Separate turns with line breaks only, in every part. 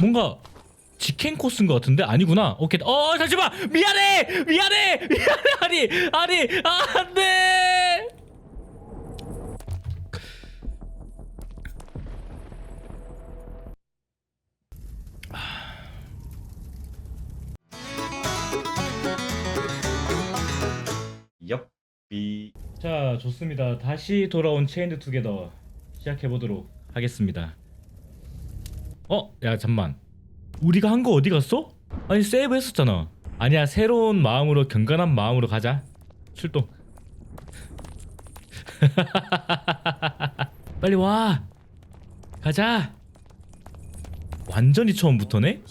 뭔가 직행 코스인 것 같은데 아니구나. 오케이. 어 잠시만 미안해 미안해 미안해 아니 아니 아, 안돼.
옆비
자 좋습니다. 다시 돌아온 체인드 투게더 시작해 보도록 하겠습니다. 어? 야 잠만. 우리가 한 거 어디 갔어? 아니 세이브 했었잖아. 아니야 새로운 마음으로 경건한 마음으로 가자. 출동. 빨리 와. 가자. 완전히 처음부터네?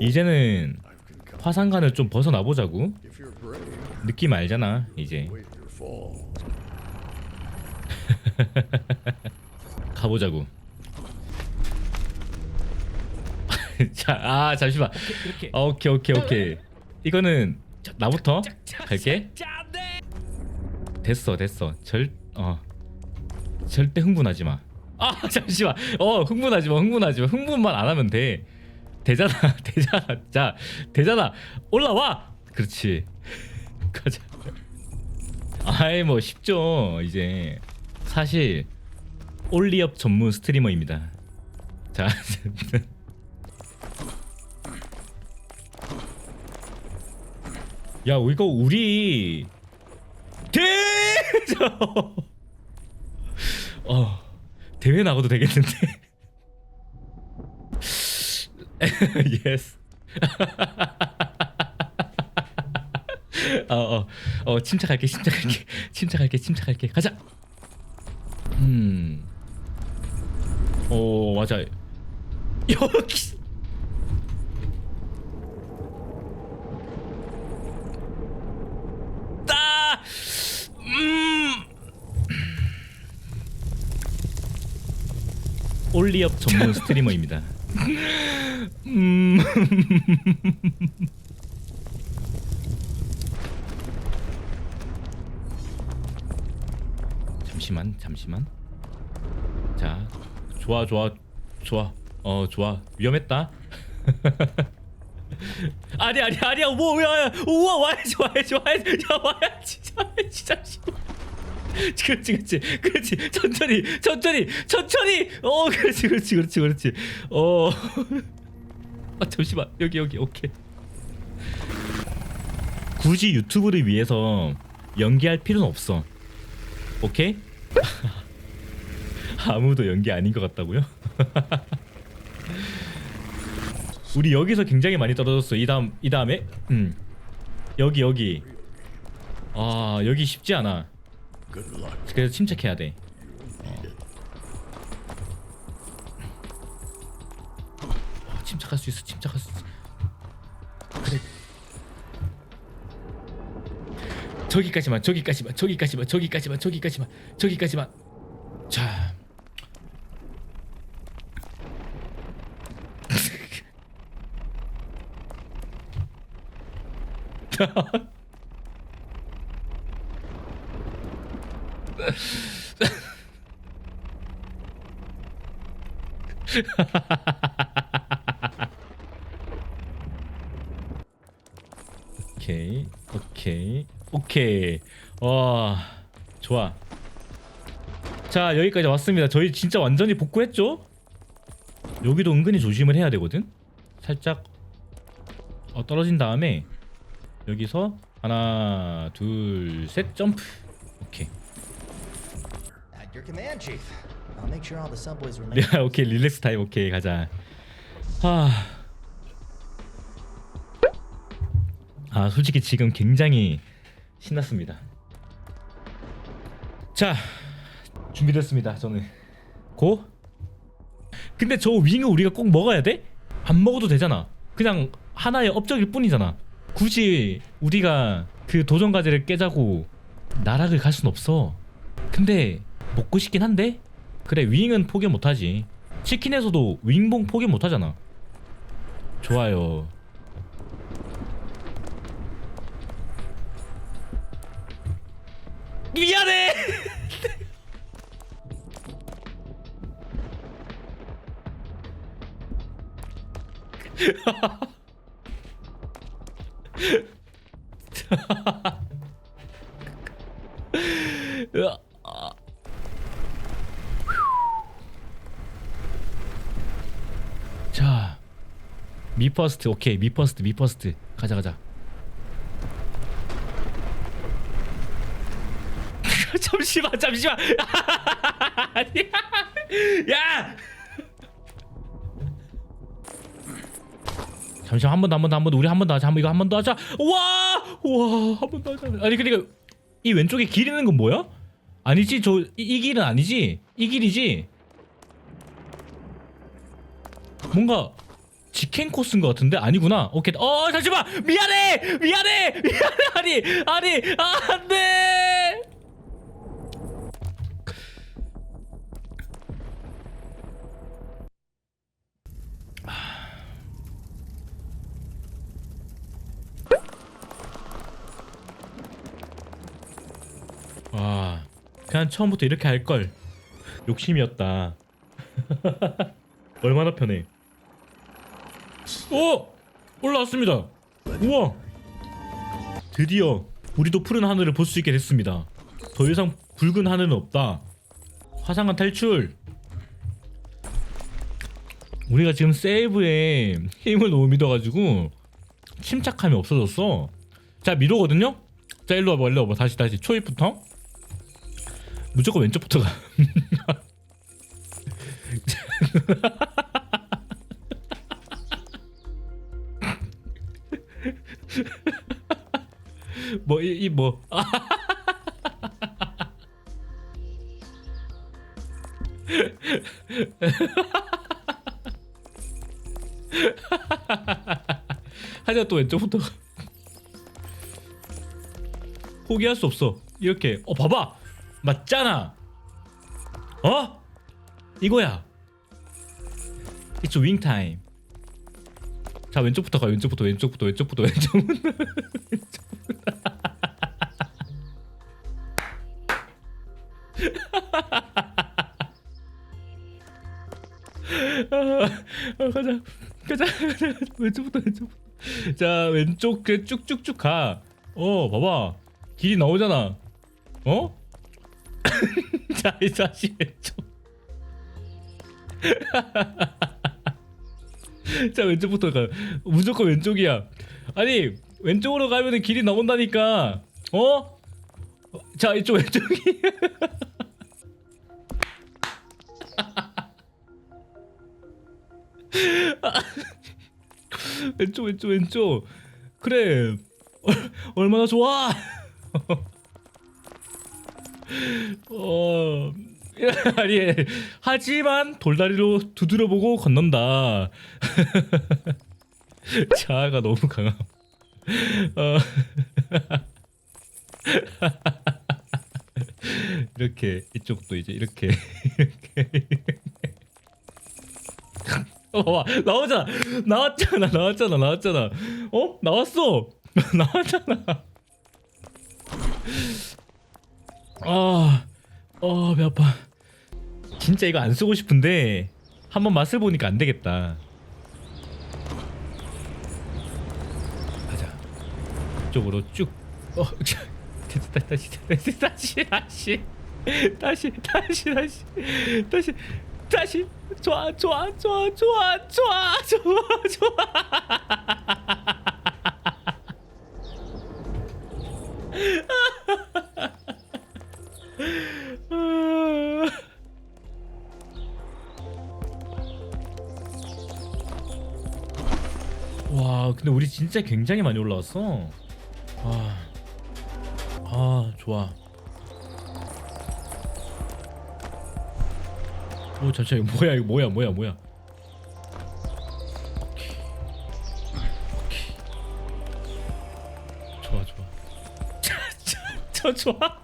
이제는 화상관을 좀 벗어나 보자고. 느낌 알잖아 이제. 가보자고. 자, 아 잠시만. 아, 오케이 오케이 오케이. 이거는 자, 나부터 갈게. 됐어 됐어. 절 어. 절대 흥분하지 마. 아 잠시만. 어 흥분하지 마 흥분하지 마. 흥분만 안 하면 돼. 되잖아 되잖아. 자 되잖아. 올라와. 그렇지. 가자. 아이 뭐 쉽죠 이제 사실 올리업 전문 스트리머입니다. 자. 야 이거 우리 대 어 대회 나가도 되겠는데? 예스 어어 어, 침착할게 침착할게 침착할게 침착할게. 가자! 음어 맞아. 여기 따 음. 올리업 전문 스트리머입니다. 음. 잠시만, 잠시만. 자, 좋아, 좋아, 좋아. 어, 좋아. 위험했다. 아니 아니 아니야 뭐 야 우와 와야지 와야지 와야지 야 와야지 와야지 잠시만 그렇지 그렇지. 그렇지. 천천히 천천히 천천히! 어 그렇지 그렇지 그렇지 그렇지. 어. 아, 잠시만. 여기 여기. 오케이. 굳이 유튜브를 위해서 연기할 필요는 없어. 오케이? 아무도 연기 아닌 것 같다고요? 우리 여기서 굉장히 많이 떨어졌어. 이 다음 이 다음에? 음. 여기 여기. 아 여기 쉽지 않아. 그래서 침착해야 돼. 어. 어, 침착할 수 있어. 침착할 수 있어. 그래. 저기까지만 저기까지만 저기까지만 저기까지만 저기까지만 저기까지만 자 오케이 오케이 오케이. 와 좋아. 자 여기까지 왔습니다. 저희 진짜 완전히 복구했죠? 여기도 은근히 조심을 해야 되거든? 살짝 어, 떨어진 다음에 여기서 하나 둘 셋 점프. 오케이
your command, Chief. I'll make sure all the subways remain.
야 오케이 릴렉스 타임 오케이 가자. 하... 아 솔직히 지금 굉장히 신났습니다. 자 준비됐습니다 저는. 고? 근데 저 윙을 우리가 꼭 먹어야 돼? 안 먹어도 되잖아. 그냥 하나의 업적일 뿐이잖아. 굳이 우리가 그 도전 과제를 깨자고 나락을 갈 순 없어. 근데 먹고 싶긴 한데? 그래 윙은 포기 못하지. 치킨에서도 윙봉 포기 못하잖아. 좋아요. 미안해! 으아, 아. 자, 미퍼스트 오케이. 미퍼스트 미퍼스트. 가자 가자. 잠시만 잠시만. 야! 잠시만 한 번 더 한 번 더 한 번 더. 우리 한 번 더 하자. 한 번 이거 한 번 더 하자. 와와한 번 더 하자. 아니 그러니까 이 왼쪽에 길 있는 건 뭐야? 아니지? 저이 길은 아니지? 이 길이지? 뭔가 직행 코스인 것 같은데? 아니구나. 오케이. 어 잠시만! 미안해! 미안해! 미안해! 아니 아니 안돼! 와 그냥 처음부터 이렇게 할 걸. 욕심이었다. 얼마나 편해 오! 올라왔습니다. 우와! 드디어 우리도 푸른 하늘을 볼 수 있게 됐습니다. 더 이상 붉은 하늘은 없다. 화상한 탈출! 우리가 지금 세이브에 힘을 너무 믿어가지고 침착함이 없어졌어. 자 미로거든요? 자 일로 와봐 일로 와봐. 다시 다시. 초입부터. 무조건 왼쪽부터 가 뭐 이 뭐. 아. 하자 또 왼쪽부터. 가. 포기할 수 없어. 이렇게. 어 봐봐! 맞잖아! 어? 이거야. 이쪽 윙 타임 자 왼쪽부터 가 왼쪽부터 왼쪽부터 왼쪽부터 왼쪽부터. 아, 아, 가자. 가자. 왼쪽부터 왼쪽부터. 자 왼쪽 그 쭉쭉쭉 가 어 봐봐. 길이 나오잖아. 어? 자 이제 다시 왼쪽 자 왼쪽부터 가. 무조건 왼쪽이야. 아니 왼쪽으로 가면은 길이 나온다니까. 어? 자 이쪽 왼쪽이. 왼쪽 왼쪽 왼쪽. 그래. 얼, 얼마나 좋아. 어 아니 하지만 돌다리로 두드려보고 건넌다. 자아가 너무 강함. 어. 이렇게 이쪽도 이제 이렇게 이렇게. 어, 봐 나오잖아. 나왔잖아 나왔잖아 나왔잖아. 어? 나왔어. 나왔잖아. 아, 어, 배 아파. 진짜 이거 안 쓰고 싶은데 한번 맛을 보니까 안 되겠다. 가자. 이쪽으로 쭉. 어, 자, 됐다, 다시, 다시, 다시, 다시, 다시, 다시, 다시, 다시, 다시. 좋아, 좋아, 좋아, 좋아, 좋아, 좋아, 좋아. 근데 우리 진짜 굉장히 많이 올라왔어 아, 아 좋아 오 잠시만 이거 뭐야 이거 뭐야 뭐야 뭐야 좋아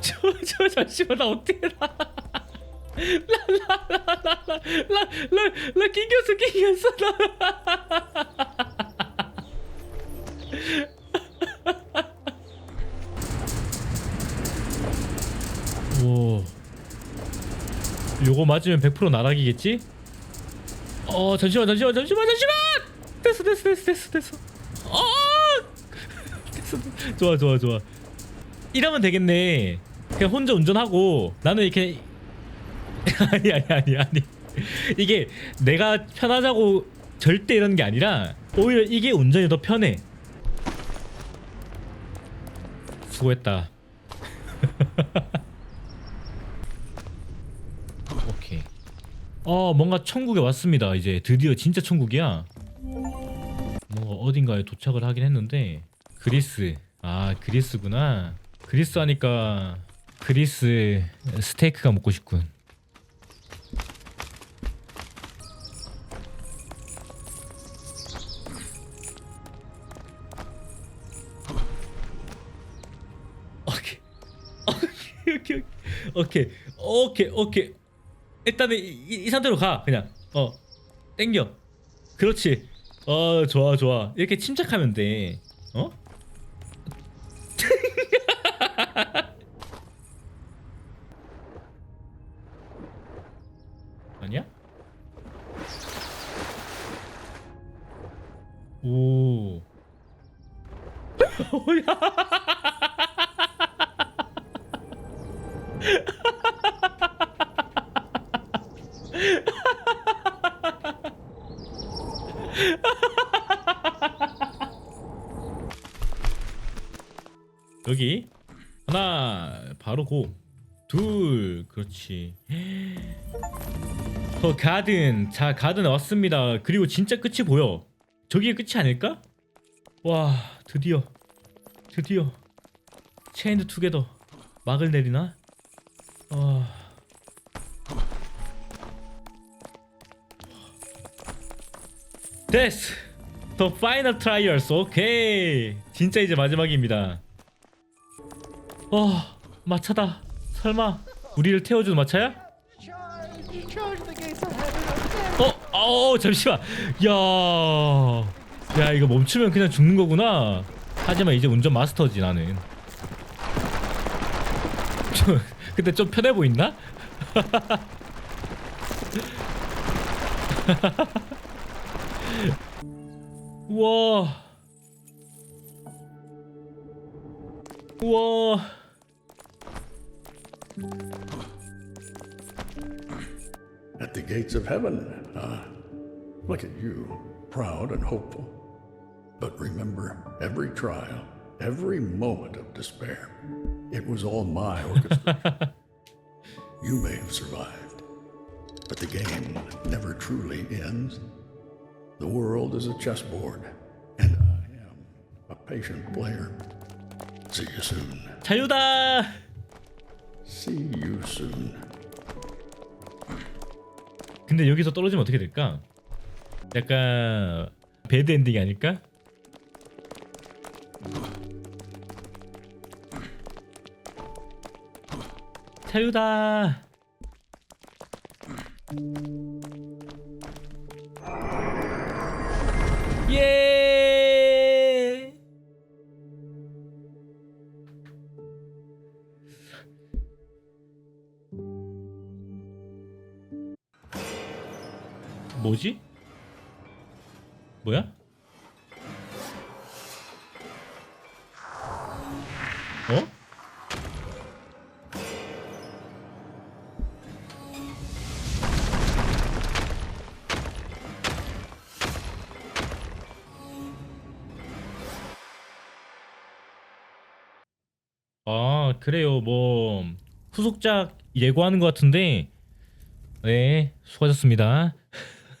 저, 저 잠시만 나 어떻게 나 라라라라라라라 낑겼어 낑겼어 오 요거 맞으면 100% 나락이겠지? 어 잠시만 잠시만 잠시만 잠시만 됐어 됐어 됐어 됐어 됐어 어 됐어 좋아 좋아 좋아 이러면 되겠네 그냥 혼자 운전하고 나는 이렇게 아니 아니 아니 아니. 이게 내가 편하자고 절대 이런 게 아니라 오히려 이게 운전이 더 편해. 수고했다. 오케이. 어 뭔가 천국에 왔습니다. 이제 드디어 진짜 천국이야. 뭔가 어딘가에 도착을 하긴 했는데 그리스. 아 그리스구나. 그리스 하니까 그리스 스테이크가 먹고 싶군 오케이 오케이 오케이 오케이. 일단은 이, 이, 이 상태로 가 그냥. 어 땡겨. 그렇지. 어 좋아 좋아. 이렇게 침착하면 돼. 어? 아니야? 오 여기. 하나 바로 고둘 그렇지. 어 가든 자 가든 왔습니다. 그리고 진짜 끝이 보여. 저기에 끝이 아닐까? 와 드디어. 드디어. 체인드 투게더 막을 내리나? 어... 됐어. The final trials 오케이. 진짜 이제 마지막입니다 어 마차다 설마 우리를 태워주는 마차야?
Of heaven.
어, 어, 잠시만. 야, 야 이거 멈추면 그냥 죽는 거구나. 하지만 이제 운전 마스터지 나는. 좀, 근데 좀 편해 보이나? 우와. 우와.
At the gates of heaven, huh? Look at you, proud and hopeful. But remember, every trial, every moment of despair, it was all my orchestra. you may have survived, but the game never truly ends. The world is a chessboard, and I am a patient player. See you soon.
자유다.
See you soon.
근데 여기서 떨어지면 어떻게 될까? 약간 배드 엔딩이 아닐까? 자유다. 예. 뭐지? 뭐야? 어? 아 그래요 뭐 후속작 예고하는 것 같은데 네 수고하셨습니다